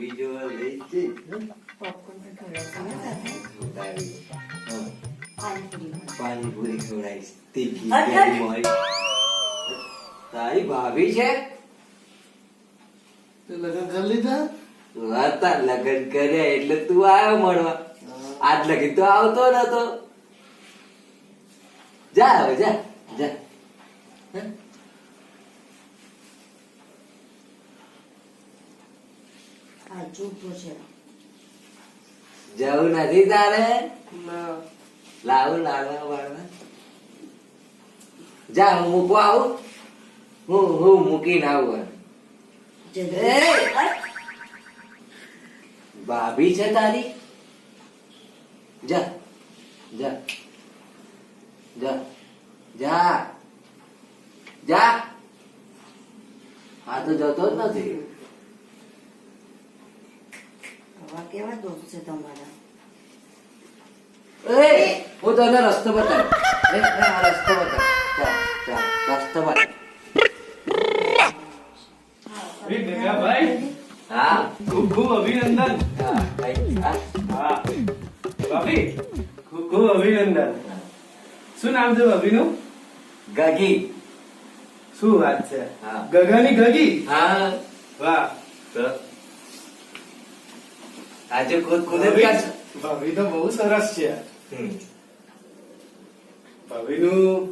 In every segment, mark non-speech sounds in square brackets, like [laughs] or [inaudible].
પાણીપુરી પણ. પાણીપુરી ખવડાવીશ તીખી અરે! તારી ભાભી છે લગન લગ્ન કરી લીધા હતા લગ્ન કર્યા એટલે તું આવ્યો મળવા આજ લગી તો આવતો નતો જા હવે જા જા હે? આ જૂઠું છે. જવું નથી તારે? લાવું લાડવા વાળવા જા હું મૂકવા આવું? હું હું મૂકીને આવું! ભાભી છે તારી? જા જા જા જા જા. આ તો જતો જ નથી આવા કેવા દોસ્ત છે તમારા. એ હું તને રસ્તો બતાવ રસ્તો બતાવ ચાલ ચાલ રસ્તો બતાવ એ હા? ખૂબ ખૂબ અભિનંદન. હા ભાઈ, હા. હા. ભાભી ખૂબ ખૂબ અભિનંદન. શું નામ છે ભાભીનું? ગગી. શું વાત છે? હા. ગગાની ગગી? હા. વાહ આજે ખુદ ખુદ જ ભાભી કરશે ભાભી તો બહુ સરસ છે. ભાભીનું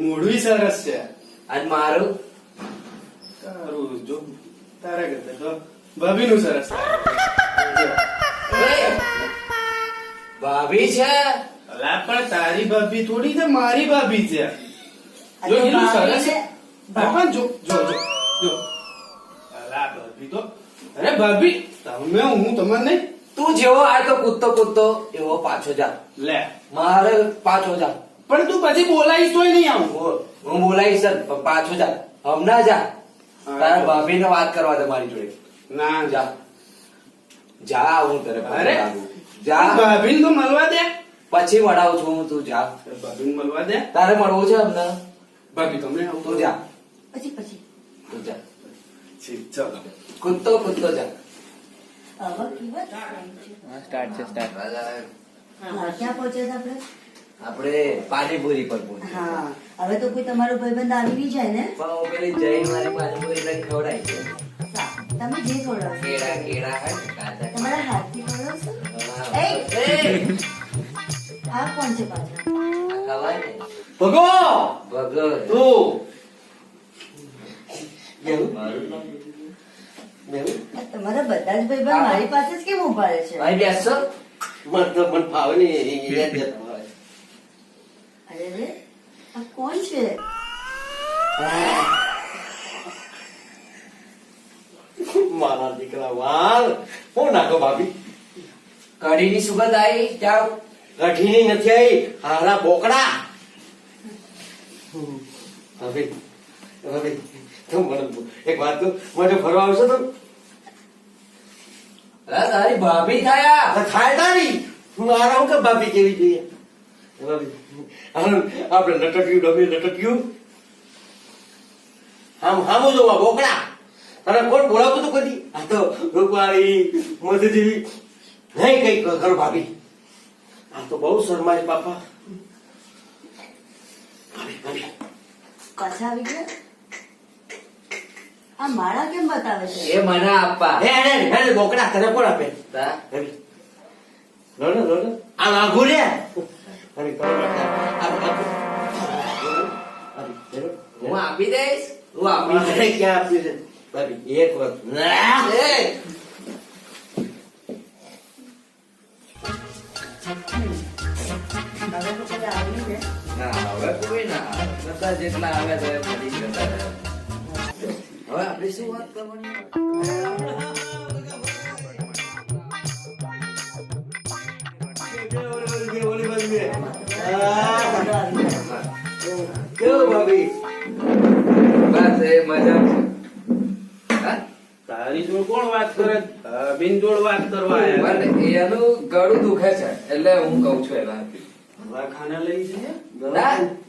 મોઢું સરસ છે. આજ મારું? તારું જો તારા કરતા તો ભાભીનું સરસ ભાભી છે? અલા પણ તારી ભાભી થોડી છે મારી ભાભી છે. જો તો સરસ છે. પણ જો જો જો જો. અલા ભાભી તો અરે ભાભી તમે હું તમને? નહીં તું જેવો આ તો કૂદતો કૂદતો એવો પાછો જા. લે. મારે પાછો જા. પણ તું પછી બોલાવીશ તોય નહીં આવું. હું- બોલાવીશ જ, પણ પાછો જા. હમણાં જા. તારા ભાભી ને વાત કરવા દે મારી જોડે. ના જા. જા હું તને અરે. જા. ભાભીને તો મળવા દે. પછી મળાવું છું હું તું જા. ભાભીને મળવા દે. તારે મળવું છે હમણાં ભાભી તમે આવું. તું જા. પછી પછી. તું જા. ચાલો. કૂદતો કૂદતો જા. છે? સ્ટાર્ટ છે સ્ટાર્ટ ક્યાં પહોંચ્યા આપણે? આપણે પાણીપુરી પર પહોંચ્યા. હા હવે તો કોઈ તમારો ભાઈબંધ આવી નહીં જાય ને? પણ હું પેલી પાણીપુરી છે. તમે જે ખવડાવશો કેળા કેળા હે ને તમારા હાથથી. એ! આ કોણ છે પાછળ? ખવાય ને. ભગો! તું! એવું? મારું નામ એવું? આ તમારા બધા જ ભાઈબંધ મારી પાસે જ કેમ ઊભા રહે છે? ભાઈ બેસો મને તો મને ફાવે નહીં એ યાદ જતા હોય. અરે રે આ કોણ છે? મારા દીકરા વાલ. હું નાખો ભાભી? કઢીની સુગંધ આવી જાઓ. કઠીની નથી આવી હારા બોકડા. હવે ભાભી તું મને એક વાત કહું મને ફરવા આવશો તો? અરે તારી ભાભી થયા થાય તારી? મારા હું કે ભાભી કેવી જોઈએ? આપણે લટક્યું લટક્યું. આમ હામું જોવા બોકડા. તને કોણ બોલાવતું તું કદી આ તો રૂપાળી મધુજી. નહીં કઈ કરો ભાભી. આ તો બહુ શરમાય બાપા ભાભી ભાભી. પાછા આવી ગયા આ માળા કેમ બતાવે છે? એ મને આપવા. હે હે હે બોકડા તને કોણ આપે? લો ને લો ને આ વાઘુ રે અરે હું આપી દઈશ? હું આપી દઈશ. ક્યાં આપી છે? ભાભી એક વખત. એ! હવે તો બધા આવી ને ના હવે કોઈ ના બધા જેટલા આવે તો ફરી જતા રહે. હવે આપણે શું વાત કરવાની? કેવું ભાભી? બસ એ મજા છે. તારી જોડ કોણ વાત કરે? ભાભીની જોડ વાત કરવા એનું ગળું દુખે છે એટલે હું કઉ છું એના દવાખાને લઈ જઈએ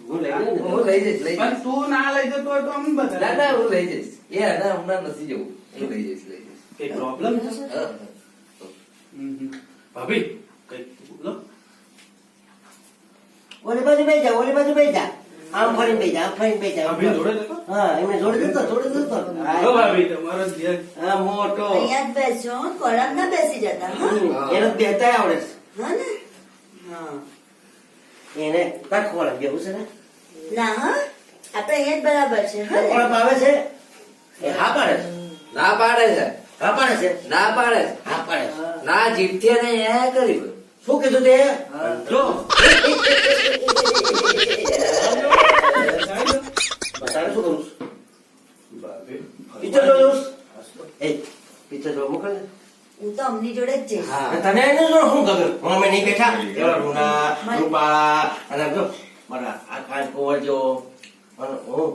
હું લઈ હું લઈ જઈશ પણ તું ના લઈ જતો હોય તો અમે બધા હું લઈ જઈશ. એ આના હમણાં નથી જવું. હું લઈ જઈશ લઈ જઈશ. કઈ પ્રોબ્લેમ છે? હા. હમ, હમ. ભાભી કઈ બોલો. ઓલી બાજુ બે જા ઓલી બાજુ બે જા. આમ ફરીને બે જા આમ ફરીને બે જા. ભાભી જોડે જતો? હા એમને જોડે દેતો જોડે દેતો હા ભાભી તમારો ધ્યાન. હા મોટો. અહીંયા જ બેસજો ખોરાક ના બેસી જતા હા. એને બેહતા આવડે છે. હા ને? હા. એને તક ખોળા બેહું છે ને? ના હા. આપણે અહીંયા જ બરાબર છે હા ને? આવે છે? એ હા પાડે છે. ના પાડે છે. હા પાડે છે? ના પાડે છે. હા પાડે છે. ના જીભથી ને એ કરી શું કીધું તે? જો. બતાડે શું કરું પિક્ચર જોયું એ પિક્ચર જોવા મોકલે હું તો અમની જોડે જ જઈશ. તને એને જો શું ગમ્યું હું અમે નહીં બેઠા. એવા રૂના રૂપાળા અને જો મારા આ કાન કુંવર જો અને હું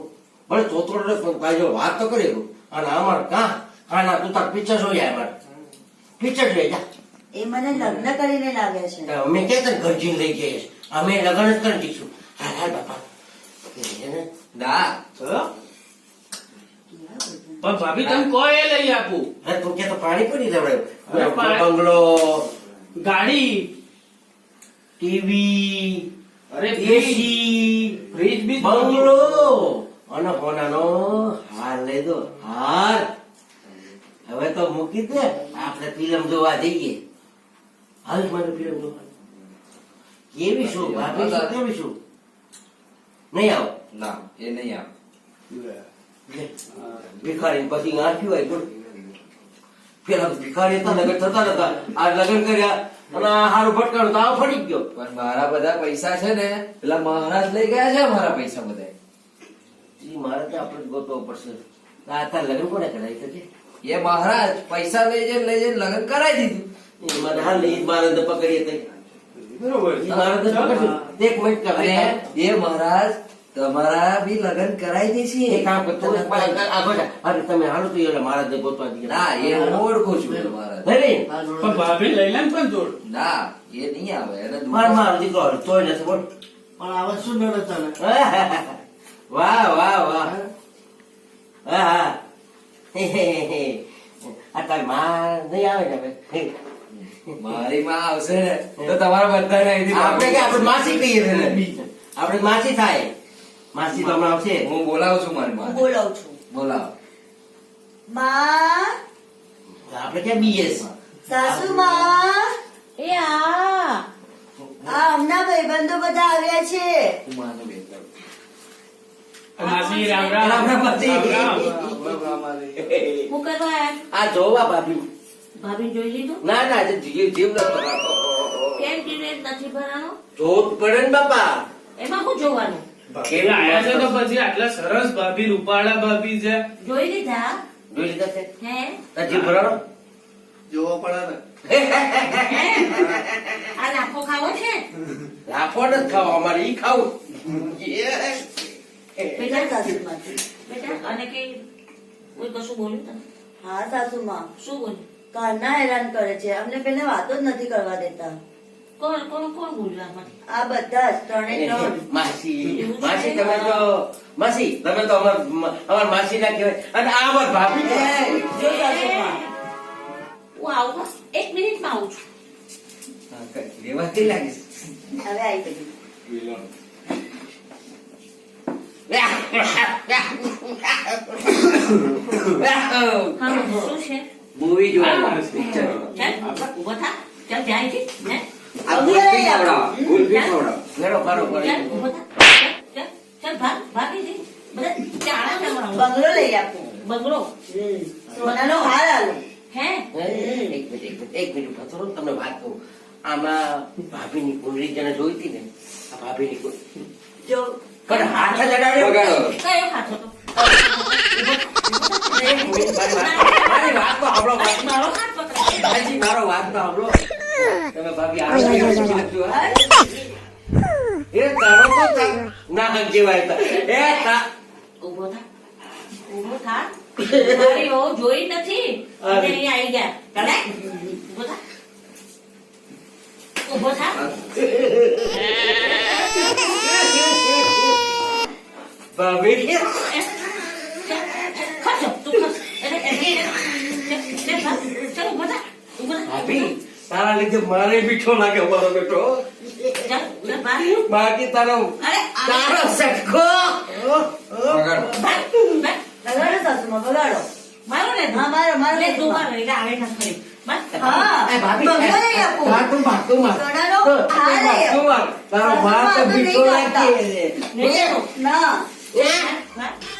ભલે તોતરો પણ ભાઈ વાત તો કરી અને અમાર કા? કાના તું તાર પિક્ચર જોઈ આય મારે. પિક્ચર જોઈ જા. એ મને લગ્ન કરીને લાવ્યા છે. અમે કે તને ઘરજીને લઈ જઈએ અમે લગ્ન જ કરી દઈશું. હાલ હાલ બાપા. દા ને પણ ભાભી તમે કોઈ એ લઈ આપું? અરે તું કે તો પાણી પડી દેવડે બંગલો. ગાડી. ટીવી. અરે ફ્રીજ એસી ફ્રીજ બી બંગલો. અને હોનાનો હાર લઈ દો હાર. હવે તો મૂકી દે. આપણે ફિલ્મ જોવા જઈએ. હાલ મારે ફિલ્મ જોવા. કેવી શું? ભાભી શું? કેવી શું? નહીં આવો? ના એ નહીં આવ. ભિખારી પછી આંખ્યું હોય બોલ પેલા ભિખારી હતા લગન થતા નતા. આ લગન કર્યા અને આ હારું ભટકાણું તો આ ફરી ગયો. પણ મારા બધા પૈસા છે ને પેલા મહારાજ લઈ ગયા છે મારા પૈસા બધા ઈ મારે તો આપણે ગોતવો પડશે. આ તાર લગ્ન કોને કરાવી શકે એ મહારાજ પૈસા લઈ જઈને લઈ જઈને લગ્ન કરાવી દીધું. ઈ મારે હાલ મારે તો પકડીએ તઈ. બરોબર. મારે તો પકડ્યું. એક મિનિટ અને એ મહારાજ તમારા બી લગ્ન કરાવી દેશે. એક કામ કર તમે આ ગોટા અરે તમે હાલો તો એટલે મારા જે ગોતવા જઈએ. ના એ હું. ઓળખું છું એ મહારાજ નહીં. પણ ભાભી લઈ લે ને પણ જોડ. ના એ નહીં આવે એને માર માર દીકરો તોય નથી બોલ. પણ આવે શું નડે તને? [laughs] વાહ વાહ વાહ. હા. હા આ તારી માં નહીં આવે ને મારી માં આવશે ને તો તમારા બધા આપણે કે આપણે માસી કહીએ છીએ ને? આપણે માસી થાય. માસી તમને આવશે. હું બોલાવું છું મારી માં બોલાવું છું. બોલાવો. માં? આપણે ક્યાં બીએસ સાસુ માં? એ આ. આ હમણાં ભાઈબંધો બધા આવ્યા છે. હું માનું. માસી રામ રામ. રામ રામ, માસી. રામ રામ. હું કરવા આ જોવા ભાભી. ભાભી જોઈ લીધું? ના ના જીવ જીવ ન કેમ ટીરેટ નથી ભરાણો જોવું જ પડે ને બાપા. એમાં શું જોવાનું? ભાભી. આયા છે તો પછી આટલા સરસ ભાભી રૂપાળા ભાભી છે. જોઈ લીધા? જોઈ લીધા છે? હે? તાર જીવ ભરાણો? જોવો પડે ને. આ લાખો ખાવો છે? લાફો નથી ખાવો અમારે ઈ ખાવું. બેટા સાસુમાંથી બેટા અને કે કોઈ કશું બોલ્યું તને હા સાસુ માં શું બોલ્યું? કાના હેરાન કરે છે. અમને પેલા વાતો જ નથી કરવા દેતા. કોણ કોણ કોણ બોલ્યું આ બધા જ ત્રણે ત્રણ. માસી માસી તમે તો માસી તમે તો અમાર અમાર માસી ના કહેવાય. અને આ અમાર ભાભી છે. જો સાસુ હું આવું એક મિનિટમાં આવું છું. હા, કઈ લેવાતી લાગે છે. હવે આવી ગઈ શું છે મૂવી જોવા હા, જાઉં છું, પિક્ચર ચાલ ઊભો થા. ચાલ જાય છે હે? આ ગુલ્ફી ખવડાવો, ગુલ્ફી ખવડાવો. ઘણો ફારો ચાલ ઊભો થા. ચાલ, ચાલ ચાલ ભાગ ભાગી જઈ બધા ચાળા કરવાનું બંગલો લઈ આપું. બંગલો? સોનાનો હાર આલો. હે? હે? એક મિનિટ એક મિનિટ એક મિનિટ ઊભા તમને વાત કહું આમાં ભાભીની કુંડળી જેને જોઈતી ને આ ભાભીની કુંડળી. જો પણ હાથ જ બગાડો. કયો ખાતો તો મારી વાત- તો સાંભળો, વાત. મારો હાથ પકડ. ભાઈજી, મારો વાત તો સાંભળો. તમે ભાભી આવું કેવું કરી નાખ્યું, હા? એ તારો તો ના કહેવાય તા. એ તા- ઊભો થા. ઊભો થા. મારી વહુ જોઈ નથી. અને આવી ગયા. ચાલે ઊભો થા. ઊભો થા. ભાભી ભાગ. તારા લીધે મારે મીઠો લાગે મારો બેટો. બાકી તારો તારો સટકો. બગાડો સાસુમાં બગાડો મારો ને હા, મારો, મારો. લે, તું મારો, એટલે આવે ના ભાભી માર. તારો સાસુ ભાર તો માં તો મીઠો લાગે નહીં દેતો. ના બહાર.